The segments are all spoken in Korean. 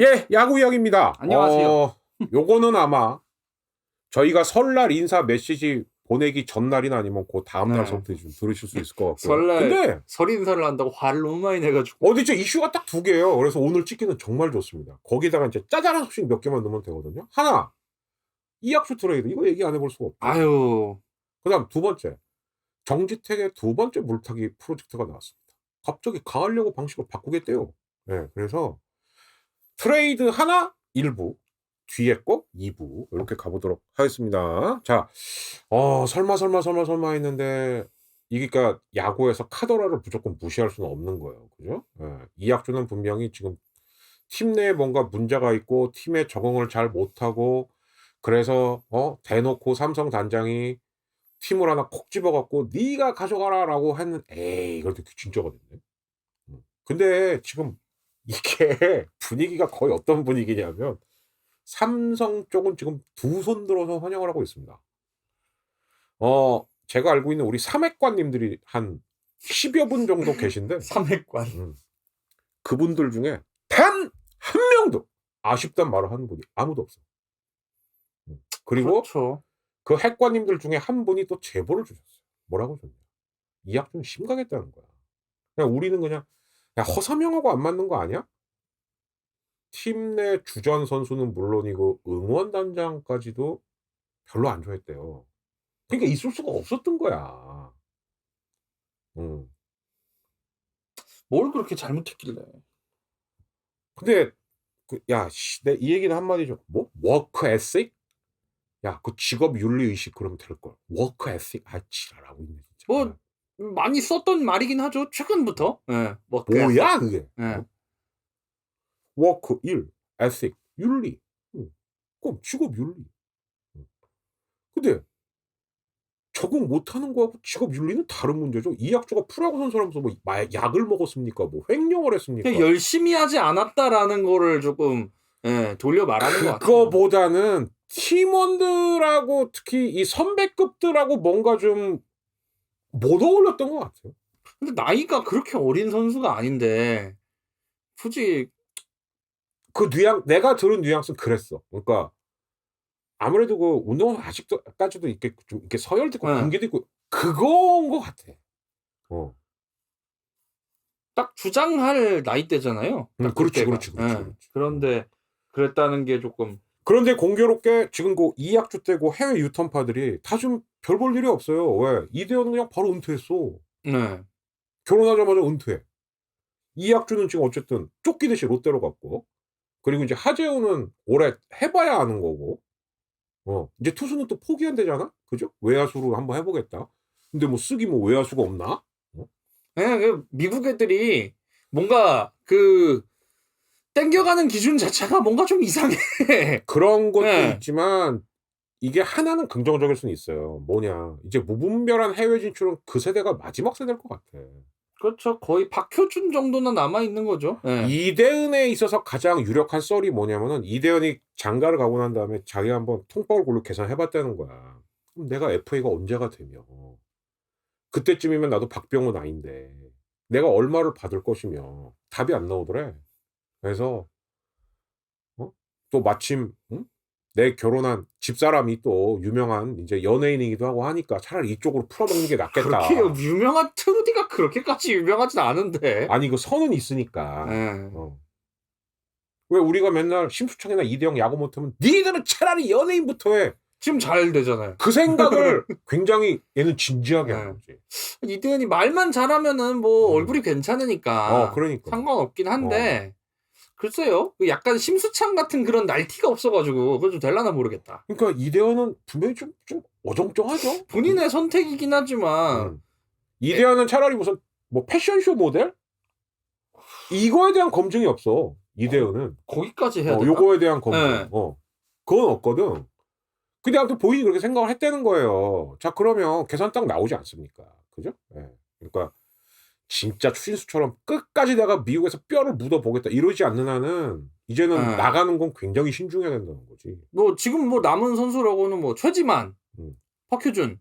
예, 야구 이야기입니다. 안녕하세요. 어, 요거는 아마 저희가 설날 인사 메시지 보내기 전날이나 아니면 그 다음 네. 날서부터 좀 들으실 수 있을 것 같고요. 설날 근데 설 인사를 한다고 화를 너무 많이 내가지고 어디 이제 이슈가 딱 두 개예요. 그래서 오늘 찍기는 정말 좋습니다. 거기다가 이제 짜잘한 소식 몇 개만 넣으면 되거든요. 하나, 이학수 트레이드 이거 얘기 안 해볼 수가 없죠. 아유 그다음 두 번째, 정지택의 두 번째 물타기 프로젝트가 나왔습니다. 갑자기 가을야구 방식을 바꾸겠대요. 네, 그래서 트레이드 하나 일부 뒤에 거 2부 이렇게 가보도록 하겠습니다. 자, 어 설마 설마 설마 설마 했는데 이게 그러니까 야구에서 카더라를 무조건 무시할 수는 없는 거예요. 그죠? 예, 이학주는 분명히 지금 팀 내에 뭔가 문제가 있고 팀에 적응을 잘 못하고 그래서 어 대놓고 삼성 단장이 팀을 하나 콕 집어갖고 네가 가져가라라고 했는 에이 되게 진짜가 됐네. 음. 근데 지금 이게 분위기가 거의 어떤 분위기냐면 삼성 쪽은 지금 두 손 들어서 환영을 하고 있습니다. 어 제가 알고 있는 우리 삼액관님들이 한 10여 분 정도 계신데 삼핵관 음. 그분들 중에 단 한 명도 아쉽단 말을 하는 분이 아무도 없어. 음. 그리고 그렇죠. 그 핵관님들 중에 한 분이 또 제보를 주셨어요. 뭐라고 줬냐? 이학준 심각했다는 거야. 그냥 우리는 그냥 야, 허사명하고 안 맞는 거 아니야? 팀 내 주전 선수는 물론이고 응원단장까지도 별로 안 좋아했대요. 그러니까 있을 수가 없었던 거야. 음. 뭘 그렇게 잘못했길래 근데 그, 야, 씨, 내 이 얘기는 한마디 좀 뭐? 워크 에식? 야, 그 직업 윤리 의식 그러면 될 걸. 워크 에식? 아, 지랄하고 있네 진짜. 뭐, 많이 썼던 말이긴 하죠 최근부터 예 뭐, 뭐야 그게? 예. 워크 일, 에식, 윤리. 응. 그럼 직업 윤리. 응. 근데 적응 못하는 거하고 직업 윤리는 다른 문제죠. 이학주가 프로야구 선수라면서 뭐 마- 약을 먹었습니까? 뭐 횡령을 했습니까? 열심히 하지 않았다라는 거를 조금 예, 돌려 말하는 것 같아요 그거보다는 팀원들하고 특히 이 선배급들하고 뭔가 좀 못 어울렸던 것 같아요. 근데 나이가 그렇게 어린 선수가 아닌데 굳이 그 뉘앙 내가 들은 뉘앙스는 그랬어. 그러니까 아무래도 그 운동은 아직도까지도 이렇게 좀 이렇게 서열도 있고 네. 관계도 있고 그거인 것 같아. 어, 딱 주장할 나이대잖아요 음, 딱 그렇지. 그렇지, 그렇지, 예. 그렇지. 그런데 그랬다는 게 조금 그런데 공교롭게 지금 그 이학주 때고 해외 유턴파들이 다 좀 별 볼 일이 없어요. 왜? 이대현은 그냥 바로 은퇴했어. 네. 결혼하자마자 은퇴. 이학주는 지금 어쨌든 쫓기듯이 롯데로 갔고, 그리고 이제 하재우는 올해 해봐야 아는 거고, 어, 이제 투수는 또 포기한대잖아? 그죠? 외야수로 한번 해보겠다. 근데 뭐 쓰기 뭐 외야수가 없나? 예, 그 미국 애들이 뭔가 그 땡겨가는 기준 자체가 뭔가 좀 이상해. 그런 것도 네. 있지만, 이게 하나는 긍정적일 수는 있어요. 뭐냐. 이제 무분별한 해외 진출은 그 세대가 마지막 세대일 것 같아. 그렇죠. 거의 박효준 정도는 남아 있는 거죠. 예. 이대은에 있어서 가장 유력한 썰이 뭐냐면은 이대은이 장가를 가고 난 다음에 자기가 한번 통박을 골로 계산해봤다는 거야. 그럼 내가 FA가 언제가 되며 그때쯤이면 나도 박병호 나이인데 내가 얼마를 받을 것이며 답이 안 나오더래. 그래서 어? 또 마침 응? 내 결혼한 집사람이 또 유명한 이제 연예인이기도 하고 하니까 차라리 이쪽으로 풀어먹는 게 낫겠다. 그렇게 유명한 트루디가 그렇게까지 유명하진 않은데. 아니 그 선은 있으니까. 예. 어. 왜 우리가 맨날 심수창이나 이대영 야구 못하면 니들은 차라리 연예인부터 해. 지금 잘 되잖아요. 그 생각을 굉장히 얘는 진지하게 네. 하는 거지. 이대현이 말만 잘하면은 뭐 음. 얼굴이 괜찮으니까 어, 그러니까. 상관없긴 한데 글쎄요. 그 약간 심수창 같은 그런 날티가 없어가지고 그거 좀 될라나 모르겠다. 그러니까 이대현은 분명히 좀, 좀 어정쩡하죠. 본인의 선택이긴 하지만 음. 이대현은 차라리 무슨 뭐 패션쇼 모델? 이거에 대한 검증이 없어. 이대현은. 거기까지 해야 어, 되나? 요거에 대한 검증. 네. 어. 그건 없거든. 근데 아무튼 본인이 그렇게 생각을 했다는 거예요. 자, 그러면 계산 딱 나오지 않습니까? 그죠? 예. 그러니까 진짜 추신수처럼 끝까지 내가 미국에서 뼈를 묻어보겠다 이러지 않는 한은 이제는 네. 나가는 건 굉장히 신중해야 된다는 거지. 뭐 지금 뭐 남은 선수라고는 뭐 최지만, 음. 박효준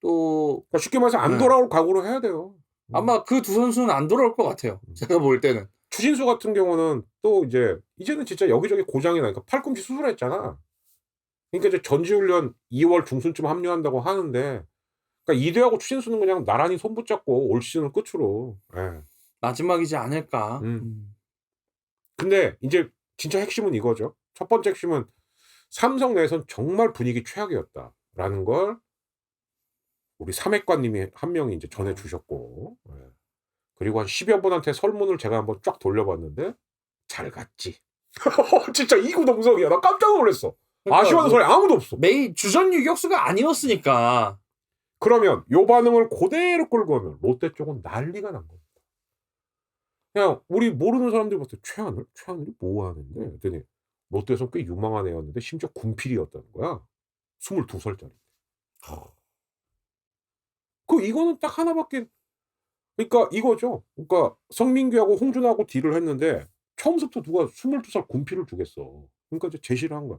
또 그러니까 쉽게 말해서 안 네. 돌아올 각오로 해야 돼요. 음. 아마 그 두 선수는 안 돌아올 것 같아요. 제가 볼 때는. 추신수 같은 경우는 또 이제 이제는 진짜 여기저기 고장이 나니까 팔꿈치 수술했잖아. 그러니까 이제 전지훈련 2월 중순쯤 합류한다고 하는데 그러니까 이대하고 추신수는 그냥 나란히 손 붙잡고 올 시즌을 끝으로. 예. 마지막이지 않을까. 음. 음. 근데 이제 진짜 핵심은 이거죠. 첫 번째 핵심은 삼성 내에선 정말 분위기 최악이었다라는 걸 우리 삼핵관님이 한 명이 이제 전해 주셨고 예. 그리고 한 10여 분한테 설문을 제가 한번 쫙 돌려봤는데 잘 갔지. 진짜 이구동성이야. 나 깜짝 놀랐어. 그러니까 아쉬워하는 뭐 사람이 아무도 없어. 메이 주전 유격수가 아니었으니까. 그러면 요 반응을 그대로 끌고 오면 롯데 쪽은 난리가 난 겁니다. 그냥 우리 모르는 사람들이 봤을 때 최하늘? 최하늘이 뭐 하는데? 그랬더니 롯데에서 꽤 유망한 애였는데 심지어 군필이었다는 거야. 22살짜리. 그 이거는 딱 하나밖에 그러니까 이거죠. 그러니까 성민규하고 홍준하고 딜을 했는데 처음부터 누가 22살 군필을 주겠어. 그러니까 이제 제시를 한 거야.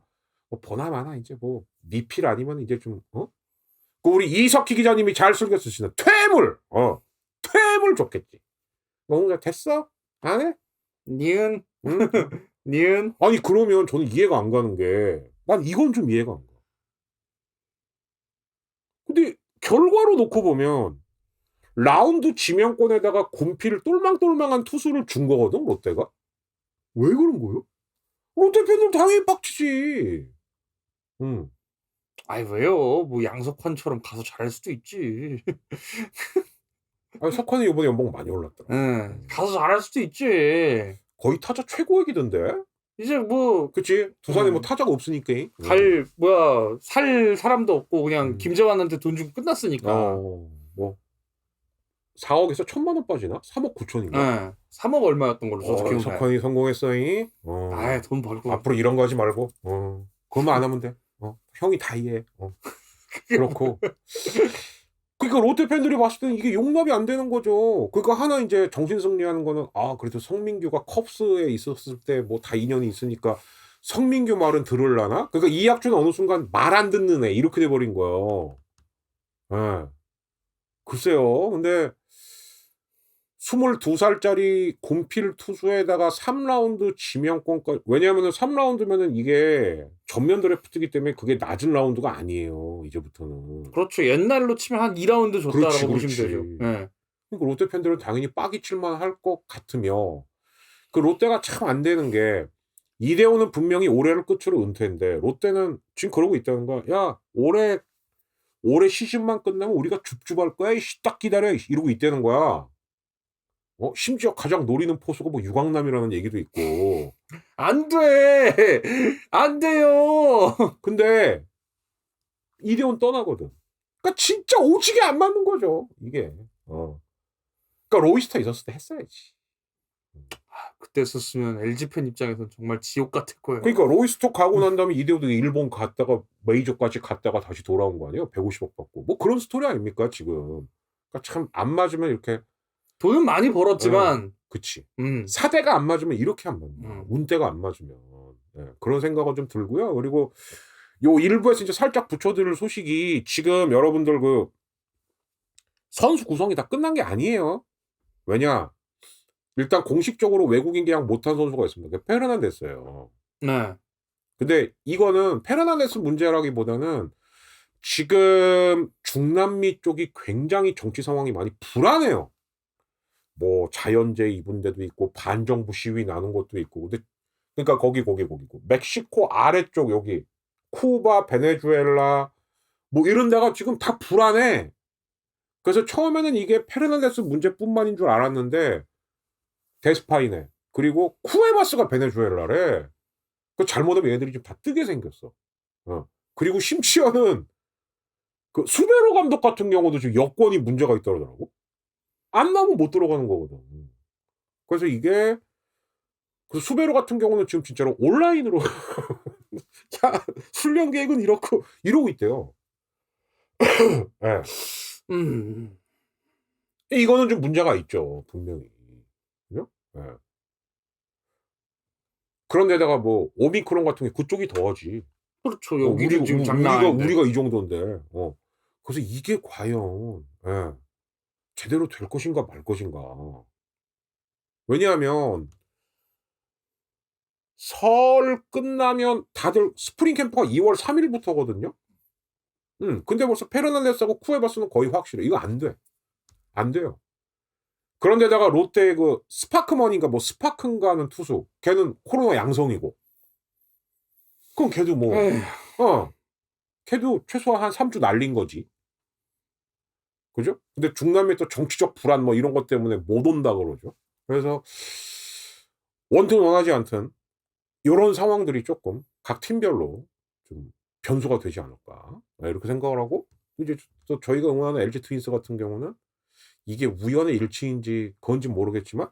뭐 보나마나 이제 뭐 미필 아니면 이제 좀 어? 그 우리 이석희 기자님이 잘 즐겨 쓰시는 퇴물, 어, 퇴물 좋겠지. 너무 됐어? 안 해? 니은 응? 니은 아니 그러면 저는 이해가 안 가는 게 난 이건 좀 이해가 안 가. 근데 결과로 놓고 보면 라운드 지명권에다가 군필 똘망똘망한 투수를 준 거거든 롯데가. 왜 그런 거예요? 롯데 팬들 당연히 빡치지. 응. 아이 왜요? 뭐 양석환처럼 가서 잘할 수도 있지. 아니 석환이 이번에 연봉 많이 올랐더라. 응. 가서 잘할 수도 있지. 거의 타자 최고액이던데. 이제 뭐 그치? 두산에 음. 뭐 타자가 없으니까. 갈 뭐야 살 사람도 없고 그냥 음. 김재환한테 돈 주고 끝났으니까. 어, 뭐 4억에서 천만 원 빠지나? 3억 9천인가? 응. 3억 얼마였던 걸로 저도 어, 기억나요. 석환이 성공했어이. 어. 아이 돈 벌고. 앞으로 이런 거 하지 말고. 어. 그것만 안 하면 돼. 어. 형이 다 이해해. 어. 그렇고. 그러니까 롯데 팬들이 봤을 때는 이게 용납이 안 되는 거죠. 그러니까 하나 이제 정신 승리하는 거는 아 그래도 성민규가 컵스에 있었을 때 뭐 다 인연이 있으니까 성민규 말은 들을라나? 그러니까 이학주는 어느 순간 말 안 듣는 애 이렇게 돼버린 거예요. 예. 글쎄요. 근데 22살짜리 군필 투수에다가 3라운드 지명권까지 왜냐하면 3라운드면은 이게 전면 드래프트기 때문에 그게 낮은 라운드가 아니에요. 이제부터는. 그렇죠. 옛날로 치면 한 2라운드 줬다라고 그렇지, 보시면 그렇지. 되죠. 예. 그러니까 롯데 팬들은 당연히 빠기 칠만 할 것 같으며 그 롯데가 참 안 되는 게 이대호는 분명히 올해를 끝으로 은퇴인데 롯데는 지금 그러고 있다는 거야. 야 올해 올해 시즌만 끝나면 우리가 줍줍할 거야. 이씨, 딱 기다려. 이러고 있다는 거야. 어 심지어 가장 노리는 포수가 뭐 유광남이라는 얘기도 있고. 안 돼! 안 돼요! 근데 이대호는 떠나거든. 그러니까 진짜 오지게 안 맞는 거죠. 이게. 어. 그러니까 로이스타 있었을 때 했어야지. 그때 썼으면 LG 팬 입장에서는 정말 지옥 같을 거예요. 그러니까 로이스톡 가고 난 다음에 이대호도 일본 갔다가 메이저까지 갔다가 다시 돌아온 거 아니에요? 150억 받고. 뭐 그런 스토리 아닙니까, 지금. 그러니까 참 안 맞으면 이렇게 돈은 많이 벌었지만, 그치. 음. 사대가 안 맞으면 이렇게 안 거야. 음. 운대가 안 맞으면. 예, 그런 생각은 좀 들고요. 그리고 요 일부에서 이제 살짝 붙여드릴 소식이 지금 여러분들 그 선수 구성이 다 끝난 게 아니에요. 왜냐? 일단 공식적으로 외국인 계약 못한 선수가 있습니다. 그게 페르난데스예요. 네. 근데 이거는 페르난데스 문제라기보다는 지금 중남미 쪽이 굉장히 정치 상황이 많이 불안해요. 뭐 자연재해 입은 데도 있고 반정부 시위 나는 것도 있고 근데 그러니까 거기 거기 거기고 멕시코 아래쪽 여기 쿠바 베네수엘라 뭐 이런 데가 지금 다 불안해. 그래서 처음에는 이게 페르난데스 문제뿐만인 줄 알았는데 데스파이네 그리고 쿠에바스가 베네수엘라래. 그 잘못하면 얘들이 좀다 뜨게 생겼어. 어. 그리고 심지어는 그 수베로 감독 같은 경우도 지금 여권이 문제가 있더라고. 안 나오면 못 들어가는 거거든. 그래서 이게 그 수베로 같은 경우는 지금 진짜로 온라인으로 야 훈련 계획은 이렇고 이러고 있대요. 예. 음. 이거는 좀 문제가 있죠, 분명히. 그죠? 예. 그런데다가 뭐 오미크론 같은 게 그쪽이 더하지. 그렇죠. 어, 우리, 지금 우- 우리가. 우리가 이 정도인데. 어. 그래서 이게 과연 예, 제대로 될 것인가 말 것인가. 왜냐하면 설 끝나면 다들 스프링 캠프가 2월 3일부터거든요. 음, 근데 벌써 페르난데스하고 쿠에바스는 거의 확실해. 이거 안 돼. 안 돼요. 그런데다가 롯데 그 스파크먼인가 뭐 스파크인가는 투수. 걔는 코로나 양성이고. 그럼 걔도 뭐 에휴, 어. 걔도 최소한 한 3주 날린 거지. 그죠? 근데 중남미 또 정치적 불안 뭐 이런 것 때문에 못 온다 그러죠. 그래서 원튼 원하지 않든 이런 상황들이 조금 각 팀별로 좀 변수가 되지 않을까 네, 이렇게 생각을 하고 이제 또 저희가 응원하는 LG 트윈스 같은 경우는 이게 우연의 일치인지 그건지 모르겠지만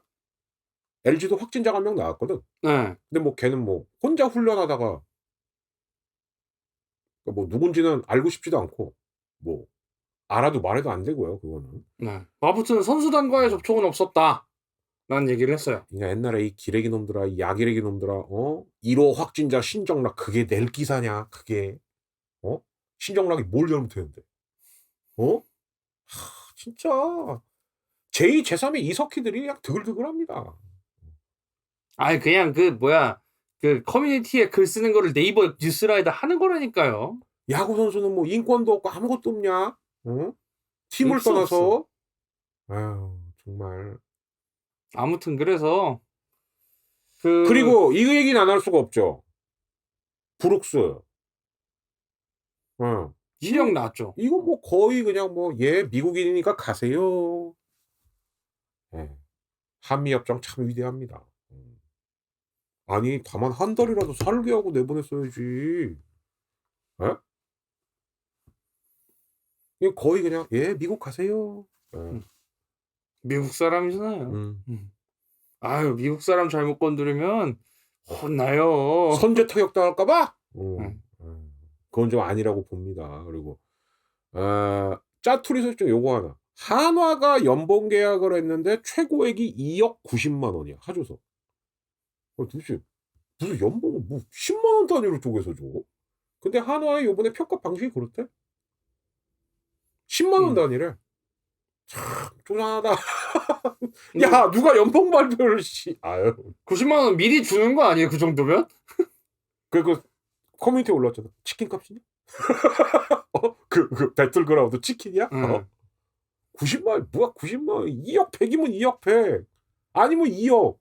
LG도 확진자가 한 명 나왔거든. 네. 근데 뭐 걔는 뭐 혼자 훈련하다가 그러니까 뭐 누군지는 알고 싶지도 않고 뭐 알아도 말해도 안 되고요 그거는. 네. 아무튼 선수단과의 접촉은 없었다. 라는 얘기를 했어요. 그러니까 옛날에 이 기레기 놈들아 이 야기레기 놈들아 어? 1호 확진자 신정락 그게 낼 기사냐 그게? 어? 신정락이 뭘 잘못했는데? 어? 하, 진짜. 제2 제3의 이석희들이 그냥 드글드글합니다. 아니 그냥 그 뭐야 그 커뮤니티에 글 쓰는 거를 네이버 뉴스라에다 하는 거라니까요. 야구 선수는 뭐 인권도 없고 아무것도 없냐 어 팀을 떠나서 아유 정말 아무튼 그래서 그 그리고 이 얘기는 안 할 수가 없죠. 브룩스. 어. 실력 나왔죠. 이거 뭐 거의 그냥 뭐, 예, 미국인이니까 가세요. 예. 한미협정 참 위대합니다. 음. 아니, 다만 한 달이라도 살게 하고 내보냈어야지. 예? 이거 거의 그냥, 예, 미국 가세요. 예. 음. 미국 사람이잖아요. 음. 아유 미국 사람 잘못 건드리면 혼나요. 선제 타격 당할까봐? 음, 음. 음. 그건 좀 아니라고 봅니다. 그리고 아, 짜투리 설정 요거 하나. 한화가 연봉 계약을 했는데 최고액이 2억 90만 원이야. 하조서. 어, 도대체 무슨 연봉을 뭐 10만 원 단위로 쪼개서 줘? 근데 한화의 요번에 평가 방식이 그렇대. 10만 원 음. 단위래. 참 쪼잔하다. 야 누가 연봉 발표를 씨. 아유. 90만 원 미리 주는 거 아니에요? 그 정도면? 그, 그, 커뮤니티 에 올랐잖아. 치킨 값이냐? 어? 그, 그, 배틀그라운드 치킨이야? 응. 어? 90만 원, 뭐야, 90만 원. 2억 100이면 2억 100. 아니면 2억.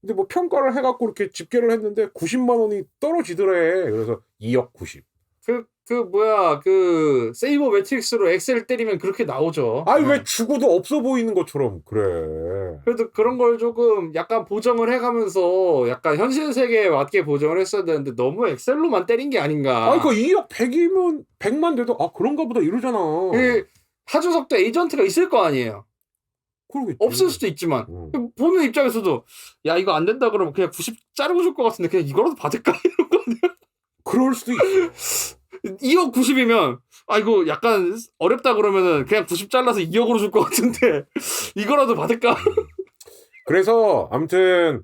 근데 뭐 평가를 해갖고 이렇게 집계를 했는데 90만 원이 떨어지더래. 그래서 2억 90. 그, 그 뭐야 그 세이버 매트릭스로 엑셀 때리면 그렇게 나오죠. 아니, 네. 왜 죽어도 없어 보이는 것처럼, 그래. 그래도 그런 걸 조금 약간 보정을 해가면서 약간 현실 세계에 맞게 보정을 했어야 되는데 너무 엑셀로만 때린 게 아닌가. 아니, 그 2억 100이면 100만 돼도, 아, 그런가 보다 이러잖아. 그 하주석도 에이전트가 있을 거 아니에요. 그러겠지. 없을 수도 있지만 응. 보는 입장에서도 야 이거 안 된다 그러면 그냥 90 자르고 줄 것 같은데 그냥 이거라도 받을까 이런 거 그럴 수도 있어. 2억 90이면 아 이거 약간 어렵다 그러면은 그냥 90 잘라서 2억으로 줄 것 같은데 이거라도 받을까 그래서 아무튼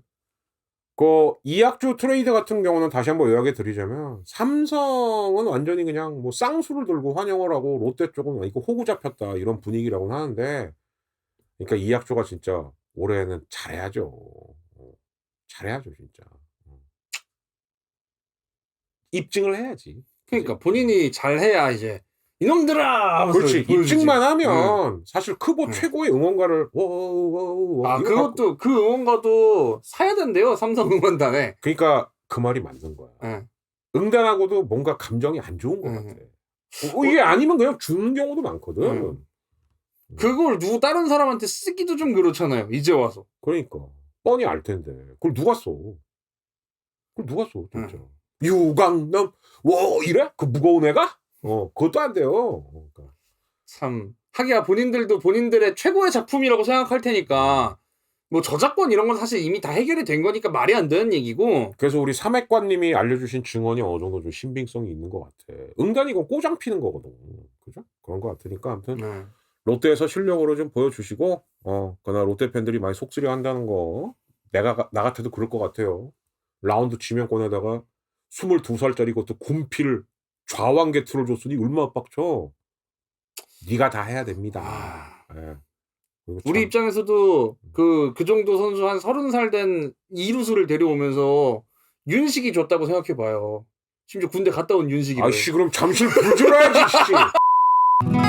그 이학주 트레이드 같은 경우는 다시 한번 요약해 드리자면 삼성은 완전히 그냥 뭐 쌍수를 들고 환영을 하고 롯데 쪽은 이거 호구 잡혔다 이런 분위기라고 하는데 그러니까 이학주가 진짜 올해는 잘해야죠. 어, 잘해야죠 진짜. 어. 입증을 해야지. 그러니까 본인이 잘해야 이제 이놈들아 하면서 그렇지 보여주지. 입증만 하면 사실 크보 응. 최고의 응원가를 워워워 아 그것도 그 응원가도 사야 된대요 삼성 응원단에 그러니까 그 말이 맞는 거야. 예. 응단하고도 뭔가 감정이 안 좋은 것 음. 같아. 어, 이게 아니면 그냥 주는 경우도 많거든. 음. 그걸 누구 다른 사람한테 쓰기도 좀 그렇잖아요 이제 와서 그러니까 뻔히 알 텐데 그걸 누가 써? 그걸 누가 써 진짜? 음. 유강남 와 이래? 그 무거운 애가? 어 그것도 안 돼요. 그러니까. 참 하기야 본인들도 본인들의 최고의 작품이라고 생각할 테니까 뭐 저작권 이런 건 사실 이미 다 해결이 된 거니까 말이 안 되는 얘기고 그래서 우리 삼액관님이 알려주신 증언이 어느 정도 좀 신빙성이 있는 것 같아. 응단이 이건 꼬장 피는 거거든. 그죠? 그런 것 같으니까 아무튼 네. 롯데에서 실력으로 좀 보여주시고 어 그나 롯데 팬들이 많이 속쓰려 한다는 거 내가 가- 나 같아도 그럴 것 같아요 라운드 지명권에다가 22살짜리 것도 군필 좌완 개투를 줬으니 얼마나 빡쳐 네가 다 해야 됩니다 아. 그리고 우리 참, 입장에서도 그 그 정도 선수 한 서른 살 된 이루수를 데려오면서 윤식이 줬다고 생각해봐요. 심지어 군대 갔다 온 윤식이를. 아씨 그럼 잠실 불줄어야지 씨.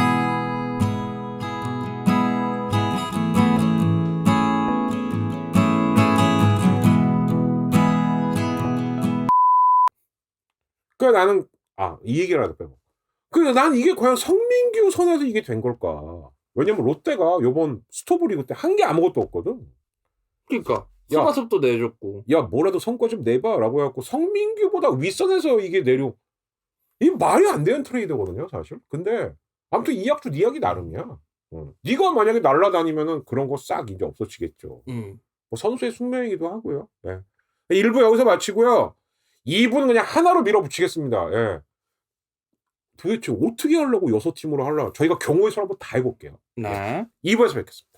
그러니까 나는 아 이 얘기라도 빼고. 그러니까 난 이게 과연 성민규 손에서 이게 된 걸까? 왜냐면 롯데가 요번 스토브리그 때 한 게 아무것도 없거든. 그러니까 야. 서가섭도 내줬고. 야 뭐라도 성과 좀 내봐라고 해갖고 성민규보다 윗선에서 이게 내려 이 말이 안 되는 트레이드거든요 사실 근데 아무튼 이 약주 네 약이 나름이야 어. 네가 만약에 날라다니면은 그런 거 싹 이제 없어지겠죠 음. 뭐 선수의 숙명이기도 하고요 예. 1부 여기서 마치고요 2부는 그냥 하나로 밀어붙이겠습니다. 예. 도대체 어떻게 하려고 여섯 팀으로 하려고 저희가 경우의 수를 한번 다 해볼게요. 네. 2부에서 뵙겠습니다